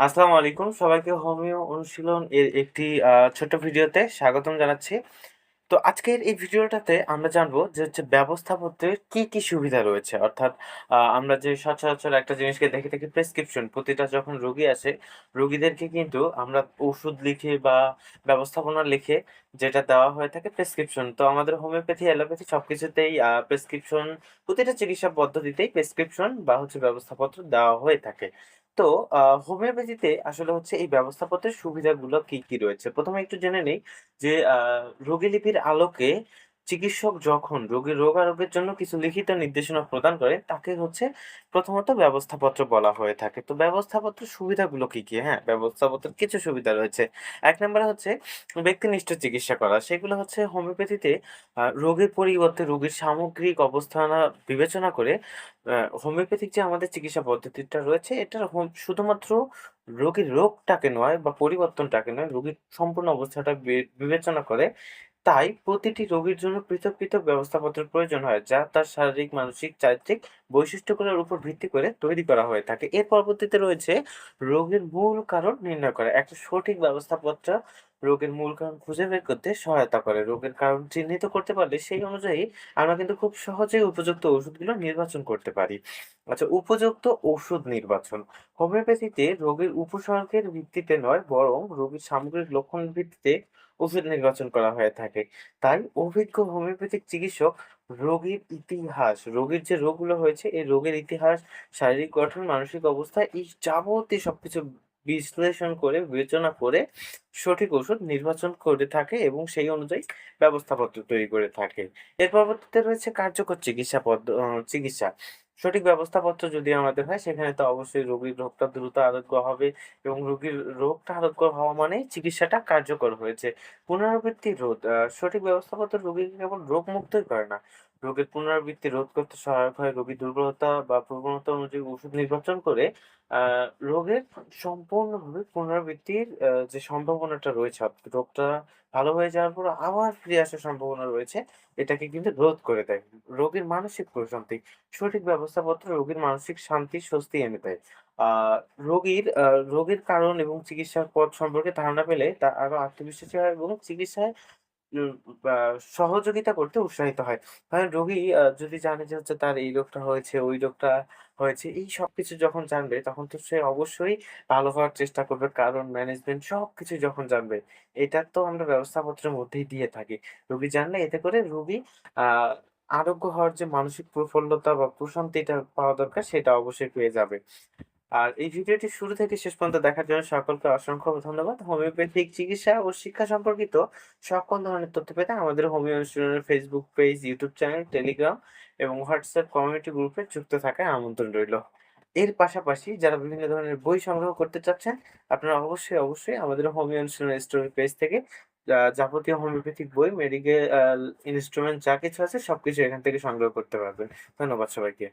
আসসালামু আলাইকুম। সবাইকে হোমিও অনুশীলন এর একটি ছোট্ট ভিডিওতে স্বাগতম জানাচ্ছি। তো আজকের এই ভিডিওটাতে আমরা জানব যে হচ্ছে ব্যবস্থাপত্রের কি কি সুবিধা রয়েছে। অর্থাৎ আমরা যে সচরাচর একটা জিনিসকে দেখে থাকি প্রেসক্রিপশন, প্রতিটা যখন রোগী আসে, রোগীদেরকে কিন্তু আমরা ওষুধ লিখে বা ব্যবস্থাপনা লিখে যেটা দেওয়া হয়ে থাকে প্রেসক্রিপশন। তো আমাদের হোমিওপ্যাথি, অ্যালোপ্যাথি সব কিছুতেই প্রেসক্রিপশন প্রতিটা চিকিৎসা পদ্ধতিতেই প্রেসক্রিপশন বা হচ্ছে ব্যবস্থাপত্র দেওয়া হয়ে থাকে। তো হোমিওপ্যাথিতে আসলে হচ্ছে এই ব্যবস্থাপত্রের সুবিধাগুলো কি কি রয়েছে? প্রথমে একটু জেনে নেই যে রোগীলিপির আলোকে চিকিৎসক যখন রোগীর রোগ আরোগ্যের জন্য কিছু লিখিত নির্দেশনা প্রদান করে, তাকে হচ্ছে প্রথমত ব্যবস্থাপত্র বলা হয়ে থাকে। তো ব্যবস্থাপত্র সুবিধাগুলো কি কি? হ্যাঁ ব্যবস্থাপত্রের কিছু সুবিধা রয়েছে। এক নম্বরে হচ্ছে ব্যক্তিনিষ্ঠ চিকিৎসা করা। সেগুলো হচ্ছে হোমিওপ্যাথিতে রোগের পরিবর্তে রোগীর সামগ্রিক অবস্থান বিবেচনা করে হোমিওপ্যাথিক যে আমাদের চিকিৎসা পদ্ধতিটা রয়েছে এটা শুধুমাত্র রোগীর রোগটাকে নয় বা পরিবর্তনটাকে নয়, রোগীর সম্পূর্ণ অবস্থাটা বিবেচনা করে তাই প্রতিটি রোগীর জন্য পৃথক পৃথক ব্যবস্থাপত্রের প্রয়োজন হয়, যা তার শারীরিক, মানসিক, চারিত্রিক বৈশিষ্ট্যগুলোর উপর ভিত্তি করে তৈরি করা হয়ে থাকে। এর পরবর্তীতে রয়েছে রোগের মূল কারণ নির্ণয় করা। একটা সঠিক ব্যবস্থাপত্র রোগের মূল কারণ খুঁজে বের করতে সহায়তা করে। রোগের কারণ চিহ্নিত করতে পারলে সেই অনুযায়ী আমরা কিন্তু খুব সহজেই উপযুক্ত ওষুধগুলো নির্বাচন করতে পারি। আচ্ছা উপযুক্ত ওষুধ নির্বাচন। হোমিওপ্যাথিতে রোগীর উপসর্গের ভিত্তিতে নয়, বরং রোগীর সামগ্রিক লক্ষণের ভিত্তিতে ওষুধ নির্বাচন করা হয়ে থাকে। তাই অভিজ্ঞ হোমিওপ্যাথিক চিকিৎসক রোগীর ইতিহাস, রোগীর যে রোগগুলো হয়েছে, এই রোগের ইতিহাস, শারীরিক গঠন, মানসিক অবস্থা, এই যাবতীয় সবকিছু বিশ্লেষণ করে, বিবেচনা করে সঠিক ওষুধ নির্বাচন করে থাকে এবং সেই অনুযায়ী ব্যবস্থাপত্র তৈরি করে থাকে। এর পরবর্তীতে রয়েছে কার্যকর চিকিৎসা পদ্ধ চিকিৎসা। সঠিক ব্যবস্থাপত্র যদি আমাদের হয়, সেখানে তো অবশ্যই রোগীর রোগটা দ্রুত আরোগ্য হবে এবং রোগীর রোগটা আরোগ্য হওয়া মানে চিকিৎসাটা কার্যকর হয়েছে। পুনরাবৃত্তি রোধ সঠিক ব্যবস্থাপত্র রোগীকে কেবল রোগ মুক্তই করে না রোগের পুনরাবৃত্তি রোধ করতে সহায়ক হয়। রোগীর দুর্বলতা বা প্রবণতা অনুযায়ী ওষুধ নির্বাচন করে রোগের সম্পূর্ণভাবে পুনরাবৃত্তির যে সম্ভাবনাটা রয়েছে রোগটা ভালো হয়ে যাওয়ার পর আবার ফিরে আসার সম্ভাবনা রয়েছে, এটাকে কিন্তু রোধ করে দেয়। রোগীর মানসিক প্রশান্তি, সঠিক ব্যবস্থাপত্র রোগীর মানসিক শান্তি, স্বস্তি এনে দেয়। রোগীর রোগের কারণ এবং চিকিৎসার পথ সম্পর্কে ধারণা পেলে তা আরও আত্মবিশ্বাসী হয় এবং চিকিৎসায় সহযোগিতা করতে উৎসাহিত হয়। কারণ রোগী যদি জানে যে হচ্ছে তার এই রোগটা হয়েছে, ওই রোগটা হয়েছে, এই সবকিছু যখন জানবে তখন তো সে অবশ্যই ভালো হওয়ার চেষ্টা করবে। কারণ ম্যানেজমেন্ট সবকিছু যখন জানবে, এটা তো আমরা ব্যবস্থাপত্রের মধ্যেই দিয়ে থাকি। রোগী জানলে এতে করে রোগী আ আরোগ্য হওয়ার যে মানসিক প্রফুল্লতা বা প্রশান্তিটা পাওয়া দরকার সেটা অবশ্যই পেয়ে যাবে। আর এই ভিডিওটি শুরু থেকে শেষ পর্যন্ত দেখার জন্য সকলকে অসংখ্য ধন্যবাদ। হোমিওপ্যাথিক চিকিৎসা ও শিক্ষা সম্পর্কিত সকল ধরনের তথ্য পেতে আমাদের হোমিও ইনস্টিটিউটের Facebook page, YouTube channel, Telegram এবং হোয়াটসঅ্যাপ কমিউনিটি গ্রুপে যুক্ত থাকার আমন্ত্রণ রইল। এর পাশাপাশি যারা বিভিন্ন ধরনের বই সংগ্রহ করতে চাচ্ছেন, আপনারা অবশ্যই, অবশ্যই আমাদের হোমিও ইনস্টিটিউট স্টোরি পেজ থেকে যাবতীয় হোমিওপ্যাথিক বই, মেডিকেল ইনস্ট্রুমেন্ট যা কিছু আছে সবকিছু এখান থেকে সংগ্রহ করতে পারবেন। ধন্যবাদ সবাইকে।